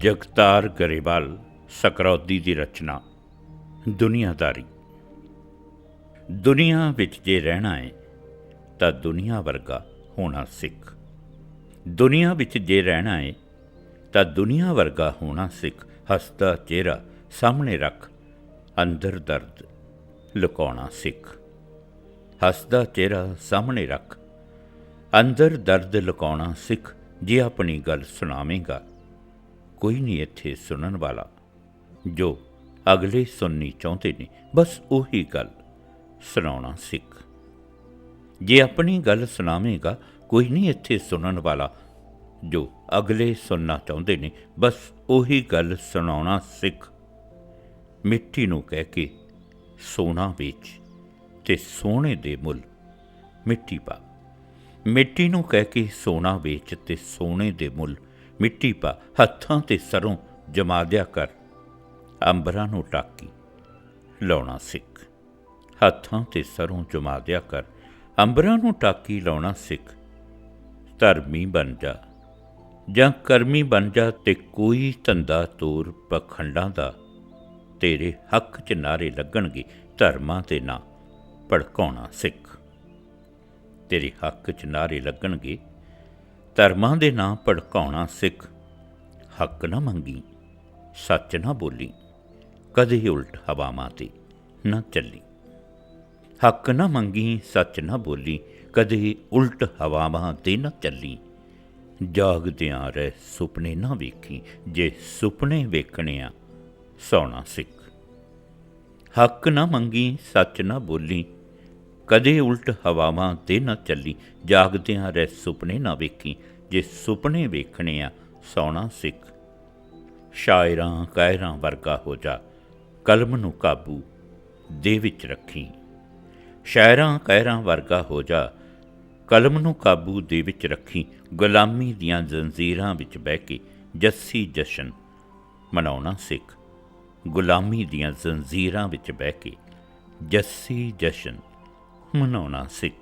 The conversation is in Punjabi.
ਜਗਤਾਰ ਗਰੇਵਾਲ ਸਕਰੌਦੀ ਦੀ ਰਚਨਾ, ਦੁਨੀਆਦਾਰੀ। ਦੁਨੀਆ ਵਿੱਚ ਜੇ ਰਹਿਣਾ ਹੈ ਤਾਂ ਦੁਨੀਆ ਵਰਗਾ ਹੋਣਾ ਸਿੱਖ। ਦੁਨੀਆ ਵਿੱਚ ਜੇ ਰਹਿਣਾ ਹੈ ਤਾਂ ਦੁਨੀਆ ਵਰਗਾ ਹੋਣਾ ਸਿੱਖ। ਹੱਸਦਾ ਚਿਹਰਾ ਸਾਹਮਣੇ ਰੱਖ, ਅੰਦਰ ਦਰਦ ਲੁਕਾਉਣਾ ਸਿੱਖ। ਹੱਸਦਾ ਚਿਹਰਾ ਸਾਹਮਣੇ ਰੱਖ, ਅੰਦਰ ਦਰਦ ਲੁਕਾਉਣਾ ਸਿੱਖ। ਜੇ ਆਪਣੀ ਗੱਲ ਸੁਣਾਵੇਂਗਾ ਕੋਈ ਨਹੀਂ ਇੱਥੇ ਸੁਣਨ ਵਾਲਾ। ਜੋ ਅਗਲੇ ਸੁਣਨੀ ਚਾਹੁੰਦੇ ਨੇ, ਬਸ ਉਹੀ ਗੱਲ ਸੁਣਾਉਣਾ ਸਿੱਖ। ਜੇ ਆਪਣੀ ਗੱਲ ਸੁਣਾਵੇਂਗਾ, ਕੋਈ ਨਹੀਂ ਇੱਥੇ ਸੁਣਨ ਵਾਲਾ। ਜੋ ਅਗਲੇ ਸੁਣਨਾ ਚਾਹੁੰਦੇ ਨੇ, ਬਸ ਉਹੀ ਗੱਲ ਸੁਣਾਉਣਾ ਸਿੱਖ। ਮਿੱਟੀ ਨੂੰ ਕਹਿ ਕੇ ਸੋਨਾ ਵੇਚ ਤੇ ਸੋਨੇ ਦੇ ਮੁੱਲ ਮਿੱਟੀ ਪਾ। ਮਿੱਟੀ ਨੂੰ ਕਹਿ ਕੇ ਸੋਨਾ ਵੇਚ ਤੇ ਸੋਨੇ ਦੇ ਮੁੱਲ ਮਿੱਟੀ ਪਾ, ਹੱਥਾਂ ਤੇ ਸਰੋਂ ਜਮਾ ਦਿਆ ਕਰ। ਅੰਬਰਾਂ ਨੂੰ ਟਾਕੀ, ਲਾਉਣਾ ਸਿੱਖ। ਹੱਥਾਂ ਤੇ ਸਰੋਂ ਜਮਾ ਦਿਆ ਕਰ। ਅੰਬਰਾਂ ਨੂੰ ਟਾਕੀ, ਲਾਉਣਾ ਸਿੱਖ। ਧਰਮੀ ਬਣ ਜਾ। ਜਾਂ ਕਰਮੀ ਬਣ ਜਾ ਤੇ ਕੋਈ ਧੰਦਾ ਤੋਰ ਪਖੰਡਾਂ ਦਾ। ਤੇਰੇ ਹੱਕ 'ਚ ਨਾਰੇ ਲੱਗਣਗੇ, ਧਰਮਾਂ ਤੇ ਨਾ ਭੜਕਾਉਣਾ ਸਿੱਖ। ਤੇਰੇ ਹੱਕ 'ਚ ਨਾਰੇ ਲੱਗਣਗੇ ਧਰਮਾਂ ਦੇ ਨਾਂ ਭੜਕਾਉਣਾ ਸਿੱਖ। ਹੱਕ ਨਾ ਮੰਗੀ, ਸੱਚ ਨਾ ਬੋਲੀ, ਕਦੇ ਉਲਟ ਹਵਾਵਾਂ ਤੇ ਨਾ ਚੱਲੀ। ਹੱਕ ਨਾ ਮੰਗੀ, ਸੱਚ ਨਾ ਬੋਲੀ, ਕਦੇ ਉਲਟ ਹਵਾਵਾਂ ਤੇ ਨਾ ਚੱਲੀ। ਜਾਗਦਿਆਂ ਰਹਿ ਸੁਪਨੇ ਨਾ ਵੇਖੀ, ਜੇ ਸੁਪਨੇ ਵੇਖਣੇ ਆ ਸੌਣਾ ਸਿੱਖ। ਹੱਕ ਨਾ ਮੰਗੀ, ਸੱਚ ਨਾ ਬੋਲੀ ਕਦੇ ਉਲਟ ਹਵਾਵਾਂ ਤੇ ਨਾ ਚੱਲੀ, ਜਾਗਦਿਆਂ ਰਹਿ ਸੁਪਨੇ ਨਾ ਵੇਖੀ, ਜੇ ਸੁਪਨੇ ਵੇਖਣੇ ਆ ਸੌਣਾ ਸਿੱਖ। ਸ਼ਾਇਰਾਂ ਕਾਇਰਾਂ ਵਰਗਾ ਹੋ ਜਾ, ਕਲਮ ਨੂੰ ਕਾਬੂ ਦੇ ਵਿੱਚ ਰੱਖੀ। ਸ਼ਾਇਰਾਂ ਕਾਇਰਾਂ ਵਰਗਾ ਹੋ ਜਾ, ਕਲਮ ਨੂੰ ਕਾਬੂ ਦੇ ਵਿੱਚ ਰੱਖੀ, ਗੁਲਾਮੀ ਦੀਆਂ ਜ਼ੰਜੀਰਾਂ ਵਿੱਚ ਬਹਿ ਕੇ ਜੱਸੀ ਜਸ਼ਨ ਮਨਾਉਣਾ ਸਿੱਖ। ਗੁਲਾਮੀ ਦੀਆਂ ਜ਼ੰਜੀਰਾਂ ਵਿੱਚ ਬਹਿ ਕੇ ਜੱਸੀ ਜਸ਼ਨ ਮਨਾਉਣਾ ਸਿੱਖ